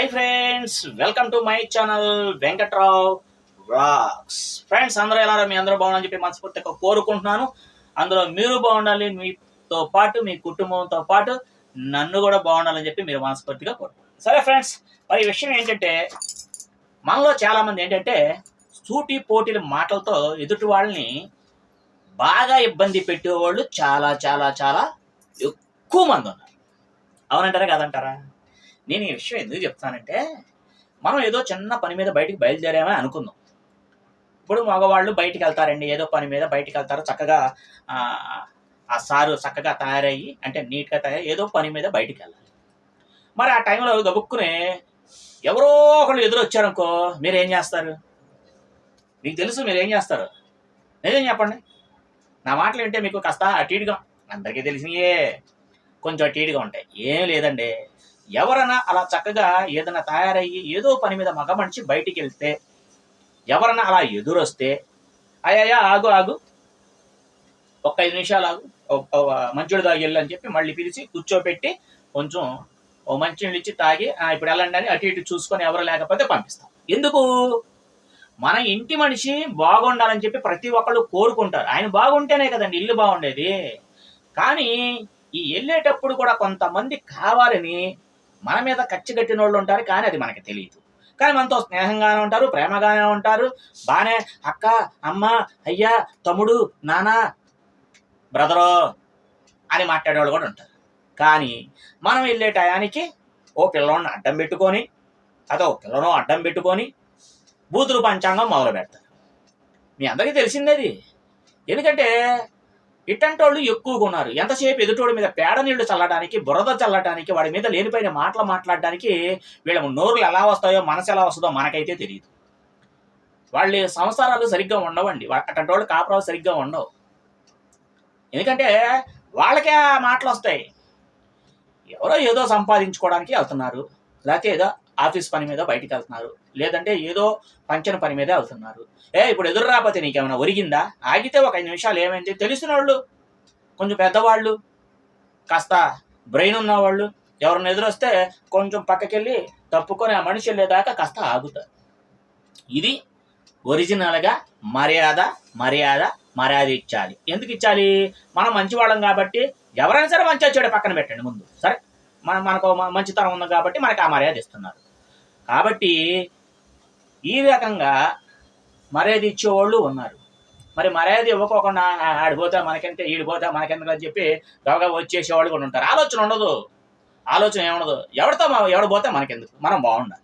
Hi friends welcome to my channel Venkatrao vlogs friends అందరూ ఎలా మీ అందరూ బాగుండాలని చెప్పి మనస్ఫూర్తిగా కోరుకుంటున్నాను. అందులో మీరు బాగుండాలి మీతో పాటు మీ కుటుంబంతో పాటు నన్ను కూడా బాగుండాలని చెప్పి మీరు మనస్ఫూర్తిగా కోరుకుంటున్నారు సరే ఫ్రెండ్స్ మరి విషయం ఏంటంటే మనలో చాలామంది ఏంటంటే సూటి పోటీల మాటలతో ఎదుటి వాళ్ళని బాగా ఇబ్బంది పెట్టేవాళ్ళు చాలా చాలా చాలా ఎక్కువ మంది ఉన్నారు. అవునంటారా కాదంటారా? నేను ఈ విషయం ఎందుకు చెప్తానంటే మనం ఏదో చిన్న పని మీద బయటికి బయలుదేరామని అనుకుందాం. ఇప్పుడు మగవాళ్ళు బయటికి వెళ్తారండి ఏదో పని మీద బయటికి వెళ్తారు చక్కగా ఆ, సారు చక్కగా తయారయ్యి అంటే నీట్గా తయారై ఏదో పని మీద బయటికి వెళ్ళాలి. మరి ఆ టైంలో గబుక్కునే ఎవరో ఒకళ్ళు ఎదురొచ్చారనుకో మీరు ఏం చేస్తారు? మీకు తెలుసు మీరు ఏం చేస్తారు? నిజం చెప్పండి. నా మాటలు వింటే మీకు కాస్త అటు ఇటుగా అందరికీ తెలిసినయే కొంచెం అటు ఇటుగా ఉంటాయి. ఏం లేదండి. ఎవరైనా అలా చక్కగా ఏదైనా తయారయ్యి ఏదో పని మీద మగ మనిషి బయటికి వెళ్తే ఎవరైనా అలా ఎదురొస్తే అయ్యా ఆగు ఆగు. ఒక ఐదు నిమిషాలు ఆగు. ఓ- మంచుడు తాగి అని చెప్పి మళ్ళీ పిలిచి కూర్చోబెట్టి కొంచెం ఓ మంచినీళ్ళు ఇచ్చి తాగి ఇప్పుడు వెళ్ళండి అని అటు ఇటు చూసుకొని ఎవరు లేకపోతే పంపిస్తాం. ఎందుకు? మన ఇంటి మనిషి బాగుండాలని చెప్పి ప్రతి ఒక్కళ్ళు కోరుకుంటారు. ఆయన బాగుంటేనే కదండి ఇల్లు బాగుండేది. కానీ ఈ వెళ్ళేటప్పుడు కూడా కొంతమంది కావాలని మన మీద కచ్చి కట్టిన వాళ్ళు ఉంటారు కానీ అది మనకి తెలియదు కానీ మనతో స్నేహంగానే ఉంటారు ప్రేమగానే ఉంటారు. బాగానే అక్క అమ్మ అయ్యా తమ్ముడు నానా బ్రదరో అని మాట్లాడేవాళ్ళు కూడా ఉంటారు. కానీ మనం వెళ్ళే టయానికి ఓ పిల్లోడిని అడ్డం పెట్టుకొని అదో పిల్లను అడ్డం పెట్టుకొని బూతులు పంచాంగం మొదలు పెడతారు మీ అందరికీ తెలిసిందే అది. ఎందుకంటే ఇట్టంటి వాళ్ళు ఎక్కువగా ఉన్నారు. ఎంతసేపు ఎదుటోడి మీద పేడ నీళ్ళు చల్లడానికి బురద చల్లడానికి వాడి మీద లేనిపోయిన మాటలు మాట్లాడడానికి వీళ్ళ నోరులు ఎలా వస్తాయో మనసు ఎలా వస్తుందో మనకైతే తెలియదు వాళ్ళ సంసారాలు సరిగ్గా ఉండవండి. వా- వాళ్ళు కాపురాలు సరిగ్గా ఉండవు. ఎందుకంటే వాళ్ళకే ఆ మాటలు వస్తాయి. ఎవరో ఏదో సంపాదించుకోవడానికి వెళ్తున్నారు. లేకపోతే ఏదో ఆఫీస్ పని మీద బయటికి వెళ్తున్నారు. లేదంటే ఏదో పంచన పని మీద వెళ్తున్నారు. ఏ ఇప్పుడు ఎదురు రాకపోతే నీకేమైనా ఒరిగిందా? ఆగితే ఒక ఐదు నిమిషాలు ఏమైంది? తెలిసిన వాళ్ళు కొంచెం పెద్దవాళ్ళు కాస్త బ్రెయిన్ ఉన్నవాళ్ళు ఎవరిని ఎదురొస్తే కొంచెం పక్కకెళ్ళి తప్పుకొని ఆ మనిషి వెళ్ళేదాకా కాస్త ఆగుతారు. ఇది ఒరిజినల్గా మర్యాద మర్యాద మర్యాద ఇచ్చాలి. ఎందుకు ఇచ్చాలి? మనం మంచివాళ్ళం కాబట్టి ఎవరైనా సరే మంచి వచ్చాడు పక్కన పెట్టండి ముందు. సరే? మన మనకు మంచితనం ఉంది కాబట్టి మనకు ఆ మర్యాద ఇస్తున్నారు. కాబట్టి ఈ రకంగా మర్యాద ఇచ్చేవాళ్ళు ఉన్నారు. మరి మర్యాద ఇవ్వకోకుండా ఆడిపోతా ఆడిపోతే మనకెంత ఈడిపోతా మనకెంత అని చెప్పి గవగా వచ్చేసేవాళ్ళు కూడా ఉంటారు. ఆలోచన ఉండదు. ఆలోచన ఏముండదు. ఎవరితో ఎవడు పోతే మనకెందుకు? మనం బాగుండాలి.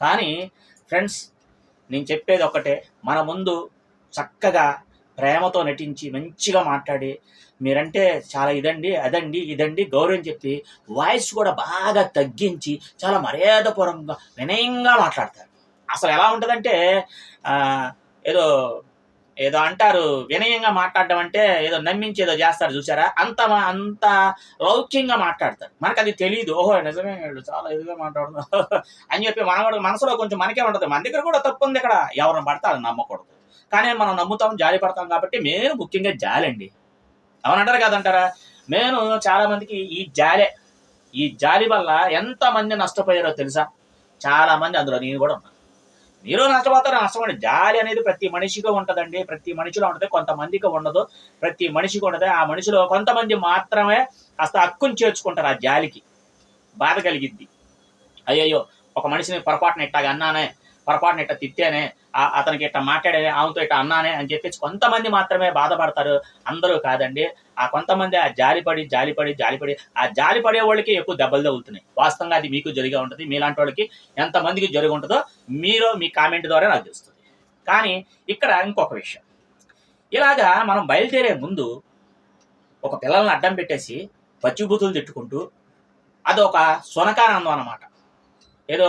కానీ ఫ్రెండ్స్ నేను చెప్పేది ఒక్కటే. మన ముందు చక్కగా ప్రేమతో నటించి మంచిగా మాట్లాడి మీరంటే చాలా ఇదండి అదండి ఇదండి గౌరవం చెప్పి వాయిస్ కూడా బాగా తగ్గించి చాలా మర్యాదపూర్వకంగా వినయంగా మాట్లాడతారు. అసలు ఎలా ఉంటుందంటే ఏదో ఏదో అంటారు వినయంగా మాట్లాడడం అంటే ఏదో నమ్మించి ఏదో చేస్తారు చూసారా? అంత అంత లౌక్యంగా మాట్లాడతారు. మనకు అది తెలియదు ఓహో నిజమే చాలా ఇదిగా మాట్లాడుతున్నారు. అని చెప్పి మన కూడా మనసులో కొంచెం మనకే ఉంటుంది. మన దగ్గర కూడా తప్పు ఉంది ఇక్కడ. ఎవరిని పడితే నమ్మకూడదు. కానీ మనం నమ్ముతాం జాలి పడతాం కాబట్టి మేము ముఖ్యంగా జాలండి. అవునంటారు కదంటారా? నేను చాలా మందికి ఈ జాలే ఈ జాలి వల్ల ఎంత మంది నష్టపోయారో తెలుసా? చాలా మంది అందులో నేను కూడా ఉన్నాను మీరు నష్టపోతారు నష్టపడి. జాలి అనేది ప్రతి మనిషిగా ఉంటుందండి. ప్రతి మనిషిలో ఉంటుంది. కొంతమందికి ఉండదు. ప్రతి మనిషికి ఉండదు. ఆ మనిషిలో కొంతమంది మాత్రమే కాస్త హక్కుని చేర్చుకుంటారు ఆ జాలికి. బాధ కలిగిద్ది. అయ్యయ్యో ఒక మనిషిని పొరపాటున ఇట్టాగా అన్నానే పొరపాటున ఇట్ట తిట్టానే అతనికి ఇట్ట మాట్లాడే ఆమెతో ఇట్ట అన్నానే అని చెప్పేసి కొంతమంది మాత్రమే బాధపడతారు. అందరూ కాదండి. ఆ కొంతమంది ఆ జాలిపడి జాలిపడి జాలిపడి ఆ జాలిపడే వాళ్ళకి ఎక్కువ దెబ్బలు తగులుతున్నాయి. వాస్తవంగా అది మీకు జరిగే ఉంటుంది. మీలాంటి వాళ్ళకి ఎంతమందికి జరిగి ఉంటుందో మీరు మీ కామెంట్ ద్వారా నాకు తెలుస్తుంది. కానీ ఇక్కడ ఇంకొక విషయం. ఇలాగా మనం బయలుదేరే ముందు ఒక పిల్లల్ని అడ్డం పెట్టేసి పచ్చిబూతులు తిట్టుకుంటూ అదొక సునకానందం అనమాట ఏదో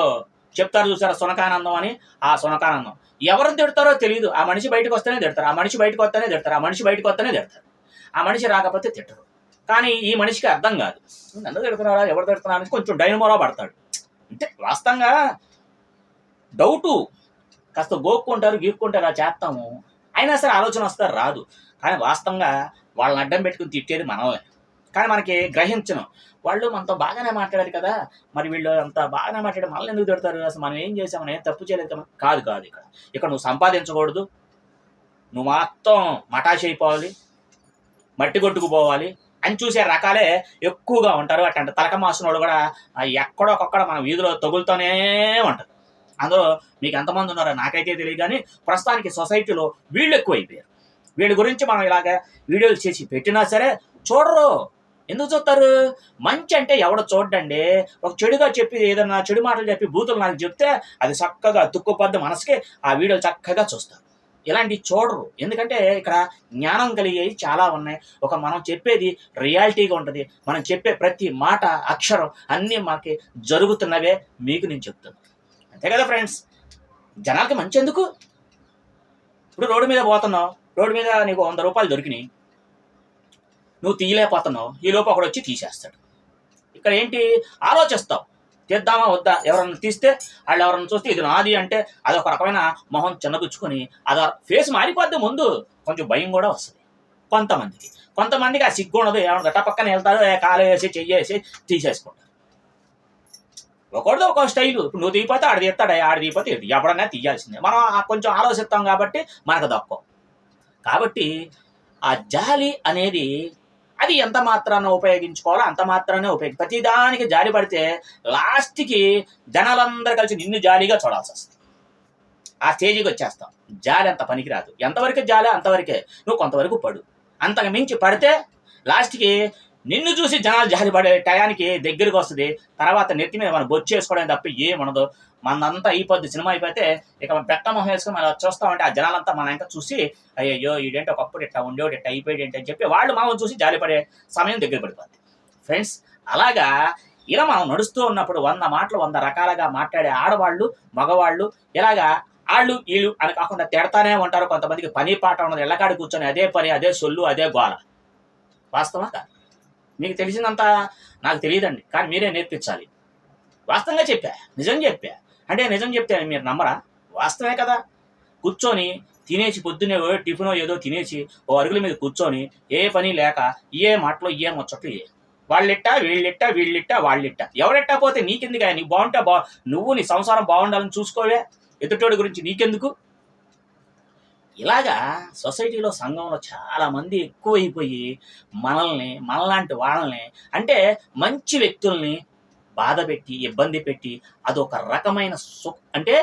చెప్తారు చూసారా? సునకానందం అని? ఆ సునకానందం. ఎవరిని తిడతారో తెలియదు ఆ మనిషి బయటకు వస్తేనే తిడతారు. ఆ మనిషి బయటకు వస్తేనే తిడతారు. ఆ మనిషి బయటకు వస్తేనే తిడతారు. ఆ మనిషి రాకపోతే తిట్టరు. కానీ ఈ మనిషికి అర్థం కాదు. నన్ను తిడుతున్నారా ఎవరు తిడుతున్నారా? అని కొంచెం డైనమోరా పడతాడు. అంటే వాస్తవంగా డౌటు. కాస్త గోక్కుంటారు గీక్కుంటారు అలా చేస్తాము. అయినా సరే ఆలోచన వస్తారు రాదు. కానీ వాస్తవంగా వాళ్ళని అడ్డం పెట్టుకుని తిట్టేది మనమే. కానీ మనకి గ్రహించను. వాళ్ళు మనతో బాగానే మాట్లాడారు కదా మరి వీళ్ళు అంత బాగానే మాట్లాడి మనల్ని ఎందుకు తిడతారు? అసలు మనం ఏం చేసాం మనం ఏం తప్పు చేయలేదు కదా? కాదు కాదు ఇక్కడ. ఇక్కడ నువ్వు సంపాదించకూడదు. నువ్వు మొత్తం మటాష్ అయిపోవాలి. మట్టి కొట్టుకుపోవాలి. అని చూసే రకాలే ఎక్కువగా ఉంటారు. అట్లాంటి తలక మాసిన వాళ్ళు కూడా ఆ, ఎక్కడో మన వీధిలో తగులుతూనే ఉంటారు. అందులో మీకు ఎంతమంది ఉన్నారో నాకైతే తెలియదు కానీ ప్రస్తుతానికి సొసైటీలో వీళ్ళు ఎక్కువైపోయారు. వీళ్ళ గురించి మనం ఇలాగ వీడియోలు చేసి పెట్టినా సరే చూడరు. ఎందుకు చూస్తారు? మంచి అంటే ఎవడ చూడండి ఒక చెడుగా చెప్పి ఏదన్నా చెడు మాటలు చెప్పి బూతులు నాకు చెప్తే అది చక్కగా తుక్కుపద్ద మనసుకి ఆ వీడియోలు చక్కగా చూస్తారు. ఇలాంటివి చూడరు. ఎందుకంటే ఇక్కడ జ్ఞానం కలిగేవి చాలా ఉన్నాయి. ఒక మనం చెప్పేది రియాలిటీగా ఉంటుంది. మనం చెప్పే ప్రతి మాట అక్షరం అన్నీ మనకి జరుగుతున్నవే మీకు నేను చెప్తాను. అంతే కదా ఫ్రెండ్స్? జనాలకి మంచి ఎందుకు? ఇప్పుడు రోడ్డు మీద పోతున్నావు. రోడ్డు మీద నీకు వంద రూపాయలు దొరికినాయి. నువ్వు తీయలేకపోతున్నావు. ఈ లోపు ఒకడు వచ్చి తీసేస్తాడు. ఇక్కడ ఏంటి? ఆలోచిస్తావు. తీద్దామా? వద్దా? ఎవరన్నా తీస్తే వాళ్ళు ఎవరన్నా చూస్తే ఇది నాది అంటే అది ఒక రకమైన మొహం చిన్నగుచ్చుకొని అది ఫేస్ మారిపోద్ది ముందు. కొంచెం భయం కూడా వస్తుంది. కొంతమందికి. కొంతమందికి ఆ సిగ్గు ఉండదు. ఏమన్నా గట్ట పక్కన వెళ్తారు కాలు వేసి చెయ్యేసి తీసేసుకుంటారు. ఒకటి ఒక స్టైల్. ఇప్పుడు నువ్వు తీయపోతే ఆడ తీస్తాడు ఆడ తీయపోతే ఎవడన్నా తీయాల్సిందే. మనం కొంచెం ఆలోచిస్తాం కాబట్టి మనకు దక్కం కాబట్టి ఆ జాలి అనేది అది ఎంత మాత్రాన ఉపయోగించుకోవాలో అంత మాత్రానే ఉపయోగి. ప్రతిదానికి జాలి పడితే లాస్ట్కి జనాలందరూ కలిసి నిన్ను జాలీగా చూడాల్సి వస్తుంది. ఆ స్టేజ్కి వచ్చేస్తాం. జాలి అంత పనికిరాదు. ఎంతవరకు జాలి అంతవరకే. నువ్వు కొంతవరకు పడు. అంతకు మించి పడితే లాస్ట్కి నిన్ను చూసి జనాలు జారిపడే టయానికి దగ్గరికి వస్తుంది. తర్వాత నెత్తి మీద మనం బొచ్చు వేసుకోవడం తప్ప ఏముండదు మనంతా అయిపోద్ది సినిమా అయిపోతే ఇక మనం పెట్ట మొహం వేసుకొని మనం చూస్తామంటే ఆ జనాలంతా మన ఇంకా చూసి అయ్యో ఈడేంటి ఒకప్పుడు ఇట్లా ఉండేవాడు ఇట్లా అయిపోయాడు ఏంటి అని చెప్పి వాళ్ళు మనం చూసి జాలిపడే సమయం దగ్గర పడిపోద్ది. ఫ్రెండ్స్ అలాగా ఇలా మనం నడుస్తూ ఉన్నప్పుడు వంద మాటలు వంద రకాలుగా మాట్లాడే ఆడవాళ్ళు మగవాళ్ళు ఇలాగా వాళ్ళు వీళ్ళు అని కాకుండా తిడతానే ఉంటారు. కొంతమందికి పని పాట ఉన్నది ఎల్లకాడి కూర్చొని అదే పని అదే సొల్లు అదే గోల. వాస్తవం కాదు? మీకు తెలిసిందంతా నాకు తెలియదండి. కానీ మీరే నేర్పించాలి. వాస్తవంగా చెప్పా నిజం చెప్పా. అంటే నిజం చెప్తే మీరు నమ్మరా? వాస్తవమే కదా. కూర్చొని తినేసి పొద్దున్నే టిఫినో ఏదో తినేసి ఓ అరుగుల మీద కూర్చొని ఏ పని లేక ఏ మాటలో ఏ ముచ్చట్లు ఏ. వాళ్ళిట్టా వీళ్ళిట్టా వీళ్ళిట్టా వాళ్ళిట్టా. ఎవరెట్టా పోతే నీకెందుకు నీ బాగుంటా బా నువ్వు నీ సంసారం బాగుండాలని చూసుకోవే? ఎదుటోడి గురించి నీకెందుకు? ఇలాగా సొసైటీలో సంఘంలో చాలా మంది ఎక్కువైపోయి మనల్ని మనలాంటి వాళ్ళని అంటే మంచి వ్యక్తుల్ని బాధ పెట్టి ఇబ్బంది పెట్టి అదొక రకమైన సు అంటే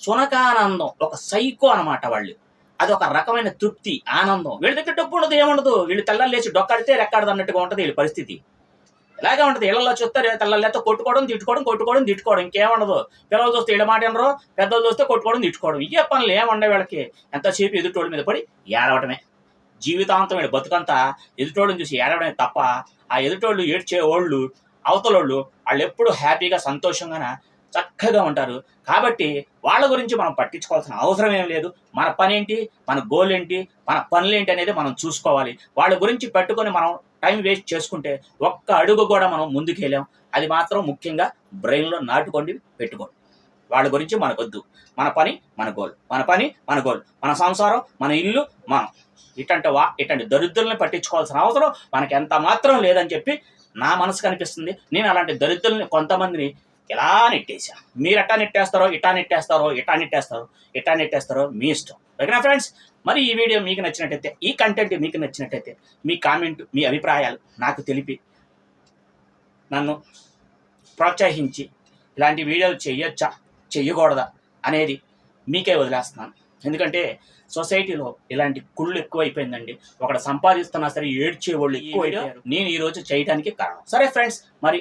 సునకానందం ఒక సైకో అన్నమాట వాళ్ళు. అదొక రకమైన తృప్తి ఆనందం. వీళ్ళ దగ్గర డబ్బు ఉండదు ఏముండదు. వీళ్ళు తెల్లారు లేచి డొక్కడితే రెక్కాడదు అన్నట్టుగా ఉంటుంది వీళ్ళ పరిస్థితి. ఇలాగే ఉంటుంది. ఇళ్ళలో చూస్తారు తెల్లలేతో కొట్టుకోవడం తిట్టుకోవడం కొట్టుకోవడం తిట్టుకోవడం. ఇంకేముండదు పిల్లలు చూస్తే ఇళ్ళ మాట అనరు పెద్దలు చూస్తే కొట్టుకోవడం తిట్టుకోవడం. ఇయ్యే పనులు ఏముండే వీళ్ళకి. ఎంతసేపు ఎదుటోడి మీద పడి ఏడవటమే. జీవితాంతం బతుకంతా ఎదుటోళ్ళని చూసి ఏడవడమే తప్ప ఆ ఎదుటోళ్ళు ఏడ్చే వాళ్ళు అవతలోళ్ళు వాళ్ళు ఎప్పుడు హ్యాపీగా సంతోషంగానే చక్కగా ఉంటారు. కాబట్టి వాళ్ళ గురించి మనం పట్టించుకోవాల్సిన అవసరం ఏం లేదు. మన పని ఏంటి మన గోల్ ఏంటి మన పనులు ఏంటి అనేది మనం చూసుకోవాలి. వాళ్ళ గురించి పెట్టుకొని మనం టైం వేస్ట్ చేసుకుంటే ఒక్క అడుగు కూడా మనం ముందుకు వెళ్ళాం అది మాత్రం ముఖ్యంగా బ్రెయిన్లో నాటుకోండి పెట్టుకోండి. వాళ్ళ గురించి మనకొద్దు. మన పని మన గోల్. మన పని మన గోల్. మన సంసారం మన ఇల్లు మనం. ఇటువంటి వా ఇటువంటి దరిద్రుల్ని పట్టించుకోవాల్సిన అవసరం మనకి ఎంత మాత్రం లేదని చెప్పి నా మనసు కనిపిస్తుంది నేను అలాంటి దరిద్రుల్ని కొంతమందిని ఇలా నెట్టేసా మీరు ఎట్టా నెట్టేస్తారో ఇటా నెట్టేస్తారో ఇటా నెట్టేస్తారో ఇటా నెట్టేస్తారో మీ ఇష్టం. ఓకేనా ఫ్రెండ్స్? మరి ఈ వీడియో మీకు నచ్చినట్టయితే ఈ కంటెంట్ మీకు నచ్చినట్టయితే మీ కామెంట్ మీ అభిప్రాయాలు నాకు తెలిపి నన్ను ప్రోత్సహించి ఇలాంటి వీడియోలు చేయొచ్చా చెయ్యకూడదా అనేది మీకే వదిలేస్తున్నాను. ఎందుకంటే సొసైటీలో ఇలాంటి కుళ్ళు ఎక్కువైపోయిందండి. ఒకడు సంపాదిస్తున్నా సరే ఏడ్చే వాళ్ళు ఎక్కువైపోయారు నేను ఈ రోజు చేయడానికి కారణం. సరే ఫ్రెండ్స్ మరి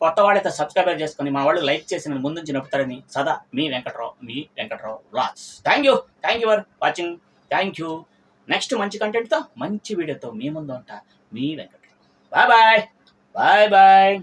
కొత్త వాళ్ళైతే సబ్స్క్రైబర్ చేసుకొని మా వాళ్ళు లైక్ చేసి నన్ను ముందుంచి నొప్పుతారని సదా మీ వెంకట్రావు మీ Venkatrao Raj thank you thank you for watching thank you next మంచి కంటెంట్తో మంచి వీడియోతో మీ ముందు ఉంటా మీ Venkata bye bye bye bye